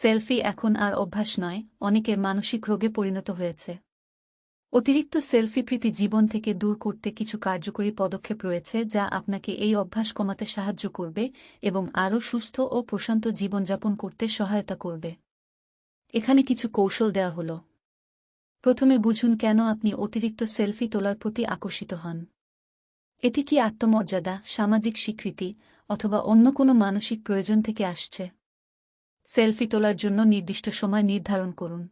Selfie এখন আর অভ্যাস নয়, অনেকের মানসিক রোগে পরিণত হয়েছে। অতিরিক্ত সেলফি প্রীতি জীবন থেকে দূর করতে কিছু কার্যকরী পদক্ষেপ রয়েছে যা আপনাকে এই অভ্যাস কমাতে সাহায্য করবে এবং আরও সুস্থ ও প্রশান্ত জীবনযাপন করতে সহায়তা করবে। এখানে কিছু কৌশল দেওয়া হল। প্রথমে বুঝুন কেন আপনি অতিরিক্ত সেলফি তোলার প্রতি আকর্ষিত হন। এটি কি আত্মমর্যাদা, সামাজিক স্বীকৃতি, অথবা অন্য কোনো মানসিক প্রয়োজন থেকে আসছে? সেলফি তোলার জন্য নির্দিষ্ট সময় নির্ধারণ করুন।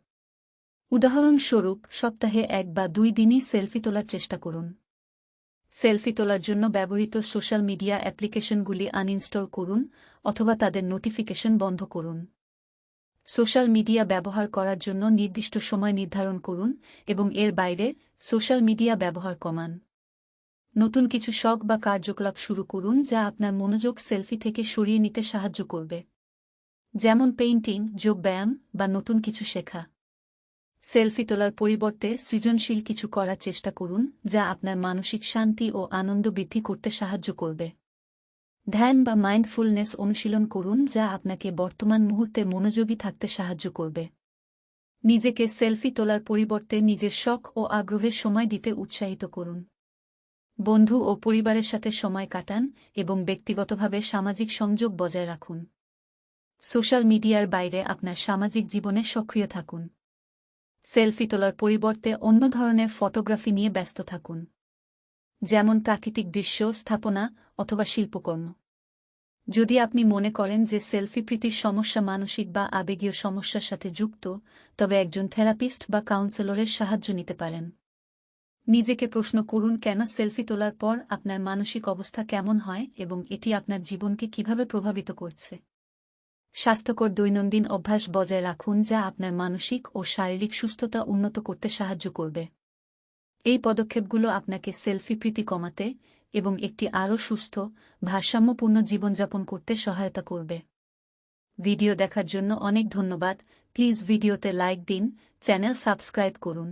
উদাহরণস্বরূপ, সপ্তাহে এক বা দুই দিনই সেলফি তোলার চেষ্টা করুন। সেলফি তোলার জন্য ব্যবহৃত সোশ্যাল মিডিয়া অ্যাপ্লিকেশনগুলি আনইনস্টল করুন অথবা তাদের নোটিফিকেশন বন্ধ করুন। সোশ্যাল মিডিয়া ব্যবহার করার জন্য নির্দিষ্ট সময় নির্ধারণ করুন এবং এর বাইরে সোশ্যাল মিডিয়া ব্যবহার কমান। নতুন কিছু শখ বা কার্যকলাপ শুরু করুন যা আপনার মনোযোগ সেলফি থেকে সরিয়ে নিতে সাহায্য করবে। যেমন পেইন্টিং, যোগব্যায়াম বা নতুন কিছু শেখা। সেলফি তোলার পরিবর্তে সৃজনশীল কিছু করার চেষ্টা করুন, যা আপনার মানসিক শান্তি ও আনন্দ বৃদ্ধি করতে সাহায্য করবে। ধ্যান বা মাইন্ডফুলনেস অনুশীলন করুন, যা আপনাকে বর্তমান মুহূর্তে মনোযোগী থাকতে সাহায্য করবে। নিজেকে সেলফি তোলার পরিবর্তে নিজের শখ ও আগ্রহের সময় দিতে উৎসাহিত করুন। বন্ধু ও পরিবারের সাথে সময় কাটান এবং ব্যক্তিগতভাবে সামাজিক সংযোগ বজায় রাখুন। সোশ্যাল মিডিয়ার বাইরে আপনার সামাজিক জীবনে সক্রিয় থাকুন। সেলফি তোলার পরিবর্তে অন্য ধরনের ফটোগ্রাফি নিয়ে ব্যস্ত থাকুন। যেমন প্রাকৃতিক দৃশ্য, স্থাপনা অথবা শিল্পকর্ম। যদি আপনি মনে করেন যে সেলফি প্রীতির সমস্যা মানসিক বা আবেগীয় সমস্যার সাথে যুক্ত, তবে একজন থেরাপিস্ট বা কাউন্সেলরের সাহায্য নিতে পারেন। নিজেকে প্রশ্ন করুন, কেন সেলফি তোলার পর আপনার মানসিক অবস্থা কেমন হয় এবং এটি আপনার জীবনকে কীভাবে প্রভাবিত করছে? স্বাস্থ্যকর দৈনন্দিন অভ্যাস বজায় রাখুন যা আপনার মানসিক ও শারীরিক সুস্থতা উন্নত করতে সাহায্য করবে। এই পদক্ষেপগুলো আপনাকে সেলফি প্রীতি কমাতে এবং একটি আরও সুস্থ, ভারসাম্যপূর্ণ জীবনযাপন করতে সহায়তা করবে। ভিডিও দেখার জন্য অনেক ধন্যবাদ। প্লিজ ভিডিওতে লাইক দিন, চ্যানেল সাবস্ক্রাইব করুন।